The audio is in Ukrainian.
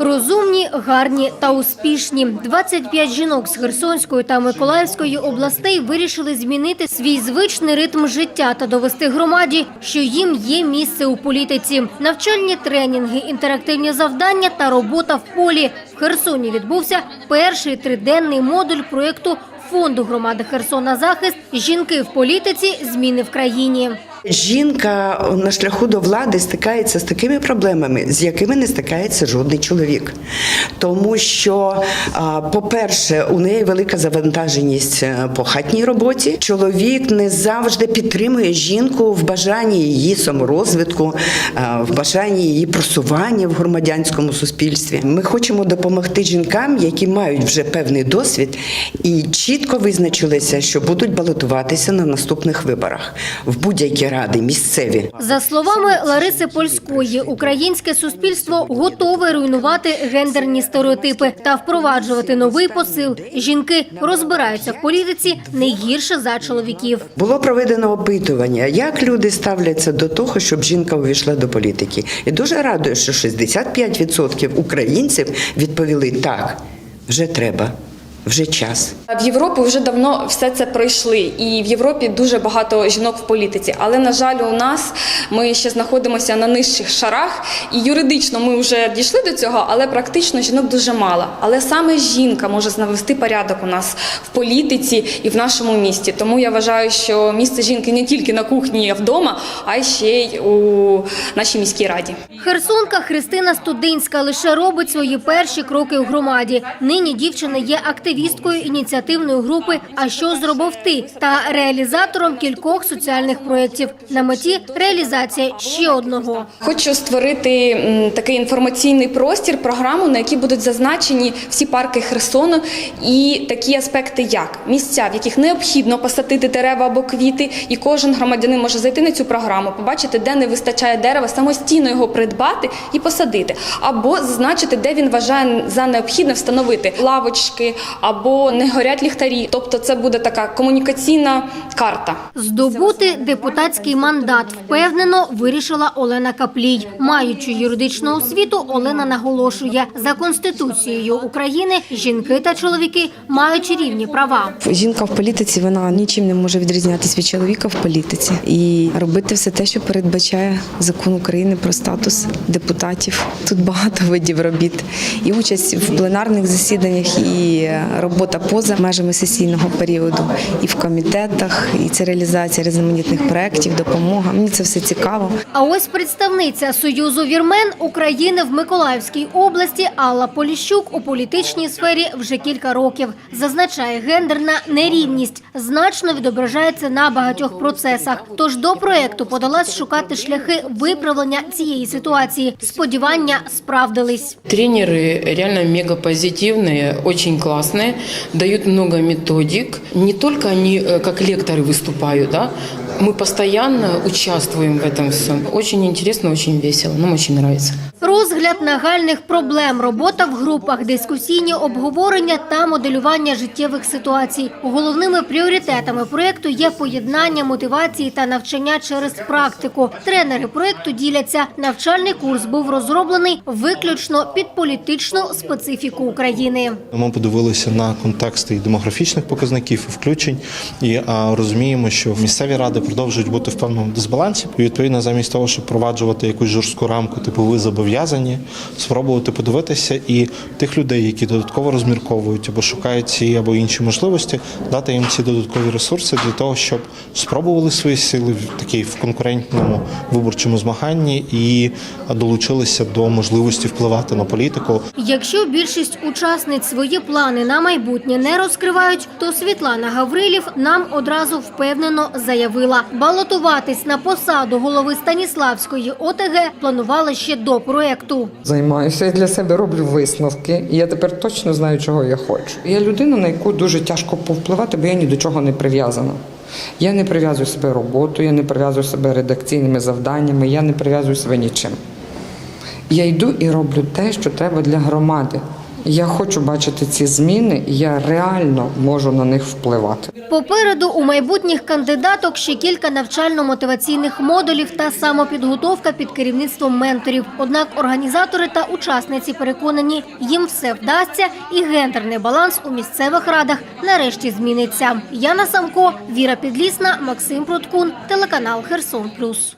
Розумні, гарні та успішні. 25 жінок з Херсонської та Миколаївської областей вирішили змінити свій звичний ритм життя та довести громаді, що їм є місце у політиці. Навчальні тренінги, інтерактивні завдання та робота в полі. В Херсоні відбувся перший триденний модуль проєкту Фонду громади Херсона захист Жінки в політиці зміни в країні. Жінка на шляху до влади стикається з такими проблемами, з якими не стикається жодний чоловік. Тому що, по-перше, у неї велика завантаженість е, по хатній роботі. Чоловік не завжди підтримує жінку в бажанні її саморозвитку, е, в бажанні її просування в громадянському суспільстві. Ми хочемо допомогти жінкам, які мають вже певний досвід і чітко визначилися, що будуть балотуватися на наступних виборах в будь-які ради місцеві. За словами Лариси Польської, українське суспільство готове руйнувати гендерні стереотипи та впроваджувати новий посил. Жінки розбираються в політиці не гірше за чоловіків. Було проведено опитування, як люди ставляться до того, щоб жінка увійшла до політики. І дуже радує, що 65% українців відповіли так, вже треба, вже час. В Європі вже давно все це пройшли, і в Європі дуже багато жінок в політиці. Але на жаль, у нас ми ще знаходимося на нижчих шарах, і юридично ми вже дійшли до цього, але практично жінок дуже мало. Але саме жінка може навести порядок у нас в політиці і в нашому місті. Тому я вважаю, що місце жінки не тільки на кухні, а вдома, а ще й у нашій міській раді. Херсонка Христина Студинська лише робить свої перші кроки у громаді. Нині дівчина є активісткою ініціативної групи А що зробив ти та реалізатором кількох соціальних проєктів. На меті реалізація ще одного. Хочу створити такий інформаційний простір, програму, на якій будуть зазначені всі парки Херсону і такі аспекти, як місця, в яких необхідно посадити дерева або квіти, і кожен громадянин може зайти на цю програму, побачити, де не вистачає дерева, самостійно його придбати і посадити, або зазначити, де він вважає за необхідне встановити лавочки або не горять ліхтарі. Тобто, це буде така комунікаційна карта. Здобути депутатський мандат впевнено вирішила Олена Каплій. Маючи юридичну освіту, Олена наголошує за конституцією України жінки та чоловіки мають рівні права. Жінка в політиці вона нічим не може відрізнятися від чоловіка в політиці і робити все те, що передбачає закон України про статус депутатів. Тут багато видів робіт. І участь в пленарних засіданнях, і робота поза межами сесійного періоду, і в комітетах, і це реалізація різноманітних проєктів, допомога. Мені це все цікаво. А ось представниця Союзу вірмен України в Миколаївській області Алла Поліщук у політичній сфері вже кілька років. Зазначає, гендерна нерівність значно відображається на багатьох процесах. Тож до проекту подалась шукати шляхи виправлення цієї ситуації. Сподівання справдились. Тренеры реально мега позитивные, очень классные, дают много методик. Не только они э, как лекторы выступают, да, мы постоянно участвуем в этом всем. Очень интересно, очень весело, нам очень нравится. Розгляд нагальних проблем, робота в групах, дискусійні обговорення та моделювання життєвих ситуацій. Головними пріоритетами проєкту є поєднання мотивації та навчання через практику. Тренери проєкту діляться. Навчальний курс був розроблений виключно під політичну специфіку України. Ми подивилися на контексти і демографічних показників, і включень, і розуміємо, що місцеві ради продовжують бути в певному дисбалансі. І відповідно, замість того, щоб впроваджувати якусь жорстку рамку, типу ви зобов'язані, спробувати подивитися і тих людей, які додатково розмірковують або шукають ці або інші можливості, дати їм ці додаткові ресурси для того, щоб спробували свої сили в такій в конкурентному виборчому змаганні і долучилися до можливості впливати на політику. Якщо більшість учасниць свої плани на майбутнє не розкривають, то Світлана Гаврилів нам одразу впевнено заявила, балотуватись на посаду голови Станіславської ОТГ планувала ще до проекту. Займаюся я для себе роблю висновки, і я тепер точно знаю, чого я хочу. Я людина, на яку дуже тяжко повпливати, бо я ні до чого не прив'язана. Я не прив'язую себе роботу, я не прив'язую себе редакційними завданнями, я не прив'язую себе нічим. Я йду і роблю те, що треба для громади. Я хочу бачити ці зміни, я реально можу на них впливати. Попереду у майбутніх кандидаток ще кілька навчально-мотиваційних модулів та самопідготовка під керівництвом менторів. Однак організатори та учасниці переконані, їм все вдасться, і гендерний баланс у місцевих радах нарешті зміниться. Яна Самко, Віра Підлісна, Максим Проткун, телеканал Херсон Плюс.